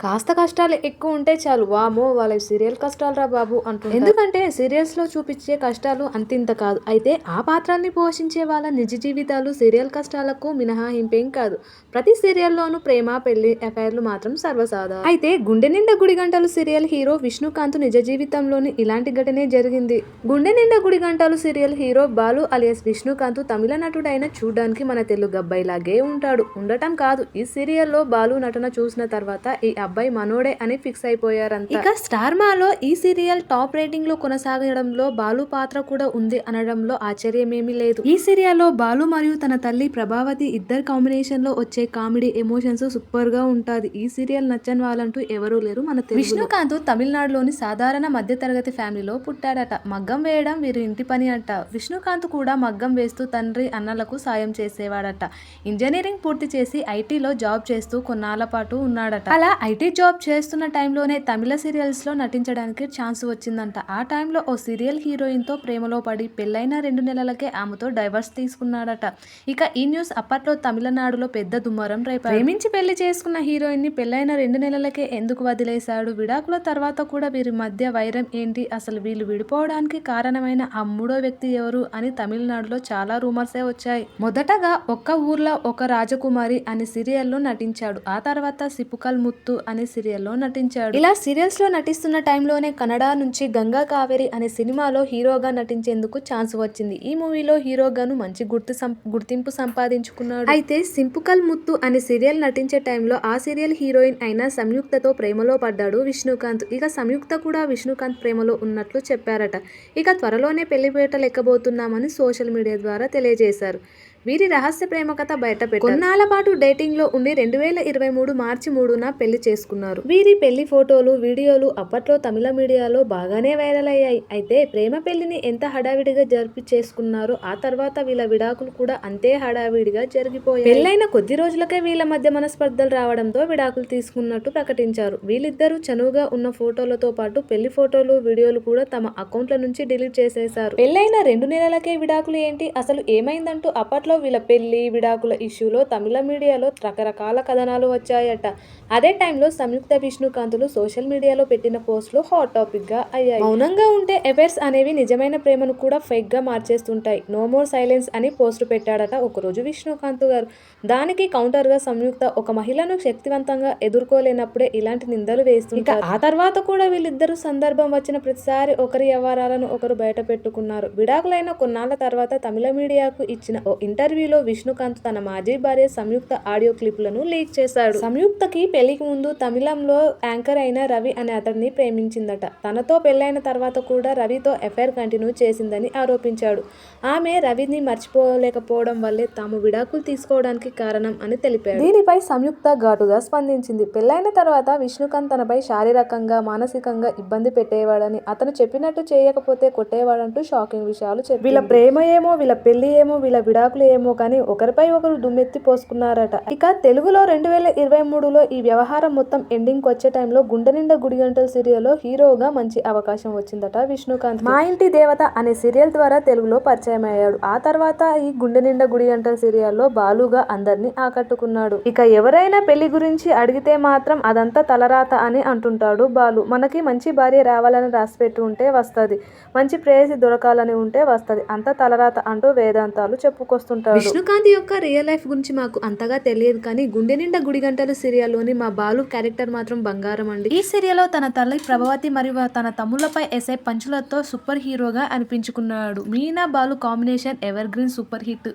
కాస్త కష్టాలు ఎక్కువ ఉంటే చాలు. వామో వాళ్ళ సీరియల్ కష్టాలు రా బాబు అంటు ఎందుకంటే సీరియల్స్లో చూపించే కష్టాలు అంతింత కాదు. అయితే ఆ పాత్రల్ని పోషించే వాళ్ళ నిజ జీవితాలు సీరియల్ కష్టాలకు మినహాయింపేం కాదు. ప్రతి సీరియల్లోనూ ప్రేమ పెళ్ళి అఫైర్లు మాత్రం సర్వసాధారణ. అయితే గుండె నిండా గుడి గంటలు సీరియల్ హీరో విష్ణుకాంత్ నిజ జీవితంలోని ఇలాంటి ఘటనే జరిగింది. Gunde Ninda Gudi Gantalu serial hero Balu alias Vishnukanth తమిళ నటుడైన చూడడానికి మన తెలుగు అబ్బాయిలాగే ఉంటాడు. ఉండటం కాదు ఈ సీరియల్లో బాలు నటన చూసిన తర్వాత ఈ అబ్బాయి మనోడే అని ఫిక్స్ అయిపోయారంట. ఇక స్టార్ మాలో ఈ సీరియల్ టాప్ రేటింగ్లో కొనసాగడంలో బాలు పాత్ర కూడా ఉంది అనడంలో ఆశ్చర్యమేమీ లేదు. ఈ సీరియల్లో బాలు మరియు తన తల్లి ప్రభావతి ఇద్దరు కాంబినేషన్లో వచ్చే కామెడీ ఎమోషన్స్ సూపర్గా ఉంటది. ఈ సీరియల్ నచ్చని వాళ్ళంటూ ఎవరూ లేరు మన. విష్ణుకాంత్ తమిళనాడులోని సాధారణ మధ్యతరగతి ఫ్యామిలీలో పుట్టాడట. మగ్గం వేయడం వీరి ఇంటి పని అంట. విష్ణుకాంత్ కూడా మగ్గం వేస్తూ తండ్రి అన్నలకు సాయం చేసేవాడట. ఇంజనీరింగ్ పూర్తి చేసి ఐటీలో జాబ్ చేస్తూ కొన్నాళ్ళ పాటు ఉన్నాడట. అలా ఐటీ జాబ్ చేస్తున్న టైంలోనే తమిళ సీరియల్స్లో నటించడానికి ఛాన్స్ వచ్చిందంట. ఆ టైంలో ఓ సీరియల్ హీరోయిన్తో ప్రేమలో పడి పెళ్ళైన రెండు నెలలకే ఆమెతో డైవర్స్ తీసుకున్నాడట. ఇక ఈ న్యూస్ అప్పట్లో తమిళనాడులో పెద్ద దుమ్మరం రేపారు. ప్రేమించి పెళ్ళి చేసుకున్న హీరోయిన్ని పెళ్ళైన రెండు నెలలకే ఎందుకు వదిలేశాడు? విడాకుల తర్వాత కూడా వీరి మధ్య వైరం ఏంటి? అసలు వీళ్ళు విడిపోవడానికి కారణమైన ఆ మూడో వ్యక్తి ఎవరు అని తమిళనాడులో చాలా రూమర్సే వచ్చాయి. మొదటగా ఒక్క ఊర్లో ఒక రాజకుమారి అనే సీరియల్లో నటించాడు. ఆ తర్వాత సిపుకల్ ముత్తు అనే సీరియల్లో నటించాడు. ఇలా సీరియల్స్లో నటిస్తున్న టైంలోనే కన్నడ నుంచి గంగా కావేరి అనే సినిమాలో హీరోగా నటించేందుకు ఛాన్స్ వచ్చింది. ఈ మూవీలో హీరోగాను మంచి గుర్తు సం- గుర్తింపు సంపాదించుకున్నాడు. అయితే సింపుకల్ ముత్తు అనే సీరియల్ నటించే టైంలో ఆ సీరియల్ హీరోయిన్ అయిన సంయుక్తతో ప్రేమలో పడ్డాడు విష్ణుకాంత్. ఇక సంయుక్త కూడా విష్ణుకాంత్ ప్రేమలో ఉన్నట్లు చెప్పారట. ఇక త్వరలోనే పెళ్ళిపేట లెక్కబోతున్నామని సోషల్ మీడియా ద్వారా తెలియజేశారు. వీరి రహస్య ప్రేమ కథ బయట కొన్నాళ్ళ పాటు డేటింగ్లో ఉండి రెండు వేల ఇరవై మూడు మార్చి మూడున పెళ్ళి చేసుకున్నారు. వీరి పెళ్ళి ఫోటోలు వీడియోలు అప్పట్లో తమిళ మీడియాలో బాగానే వైరల్ అయ్యాయి. అయితే ప్రేమ పెళ్ళిని ఎంత హడావిడిగా జరిపి చేసుకున్నారో ఆ తర్వాత వీళ్ళ విడాకులు కూడా అంతే హడావిడిగా జరిగిపోయాయి. పెళ్ళైన కొద్ది రోజులకే వీళ్ళ మధ్య మనస్పర్ధలు రావడంతో విడాకులు తీసుకున్నట్టు ప్రకటించారు. వీళ్ళిద్దరూ చనువుగా ఉన్న ఫోటోలతో పాటు పెళ్ళి ఫోటోలు వీడియోలు కూడా తమ అకౌంట్ల నుంచి డిలీట్ చేసేశారు. పెళ్ళైన రెండు నెలలకే విడాకులు ఏంటి? అసలు ఏమైందంటూ అప్పట్లో వీళ్ళ పెళ్ళి విడాకుల ఇష్యూలో తమిళ మీడియాలో రకరకాల కథనాలు వచ్చాయట. అదే టైంలో సంయుక్త విష్ణుకాంతులు సోషల్ మీడియాలో పెట్టిన పోస్టులు హాట్ టాపిక్గా అయ్యాయి. మౌనంగా ఉంటే ఎఫైర్స్ అనేవి నిజమైన ప్రేమను కూడా ఫేక్గా మార్చేస్తుంటాయి. నో మోర్ సైలెన్స్ అని పోస్ట్ పెట్టాడట ఒకరోజు విష్ణుకాంత్ గారు. దానికి కౌంటర్గా సంయుక్త ఒక మహిళను శక్తివంతంగా ఎదుర్కోలేనప్పుడే ఇలాంటి నిందలు వేస్తుంటారు. ఆ తర్వాత కూడా వీళ్ళిద్దరూ సందర్భం వచ్చిన ప్రతిసారి ఒకరి వ్యవహారాలను ఒకరు బయట పెట్టుకున్నారు. విడాకులైన కొన్నాళ్ళ తర్వాత తమిళ మీడియాకు ఇచ్చిన ఓ ఇంటర్వ్యూలో విష్ణుకాంత్ తన మాజీ భార్య సంయుక్త ఆడియో క్లిప్లను లీక్ చేశాడు. సంయుక్తకి పెళ్ళికి ముందు తమిళంలో యాంకర్ అయిన రవి అనే అతడిని ప్రేమించిందట. తనతో పెళ్ళైన తర్వాత కూడా రవితో ఎఫైర్ కంటిన్యూ చేసిందని ఆరోపించాడు. ఆమె రవిని మర్చిపోలేకపోవడం వల్లే తాము విడాకులు తీసుకోవడానికి కారణం అని తెలిపారు దీనిపై సంయుక్త ఘాటుగా స్పందించింది. పెళ్ళైన తర్వాత విష్ణుకాంత్ తనపై శారీరకంగా మానసికంగా ఇబ్బంది పెట్టేవాడని అతను చెప్పినట్టు చేయకపోతే కొట్టేవాడంటూ షాకింగ్ విషయాలు చెప్పి వీళ్ళ ప్రేమ ఏమో వీళ్ళ పెళ్ళి ఏమో వీళ్ళ విడాకులు ఏమో కానీ ఒకరిపై ఒకరు దుమ్మెత్తి పోసుకున్నారట. ఇక తెలుగులో రెండు వేల ఇరవై మూడులో ఈ వ్యవహారం మొత్తం ఎండింగ్ వచ్చే టైంలో గుండె నిండా గుడిగంటల సీరియల్లో హీరోగా మంచి అవకాశం వచ్చిందట విష్ణుకాంత్. మా ఇంటి దేవత అనే సీరియల్ ద్వారా తెలుగులో పరిచయం అయ్యాడు ఆ తర్వాత ఈ గుండె నిండా గుడిగంటల సీరియల్లో బాలుగా అందరినీ ఆకట్టుకున్నాడు. ఇక ఎవరైనా పెళ్ళి గురించి అడిగితే మాత్రం అదంతా తలరాత అని అంటుంటాడు బాలు. మనకి మంచి భార్య రావాలని రాసిపెట్టి ఉంటే వస్తది. మంచి ప్రేయసి దొరకాలని ఉంటే వస్తది. అంత తలరాత అంటూ వేదాంతాలు చెప్పుకొస్తుంటాడు విష్ణుకాంత్ యొక్క రియల్ లైఫ్ గురించి మాకు అంతగా తెలియదు కానీ గుండె నిండా గుడి గంటలు సీరియల్లోని మా బాలు క్యారెక్టర్ మాత్రం బంగారం అండి. ఈ సీరియల్లో తన తల్లి ప్రభావతి మరియు తన తమ్ముళ్ళపై ఎసే పంచులతో సూపర్ హీరోగా అనిపించుకున్నాడు. Meena Balu combination evergreen super hit.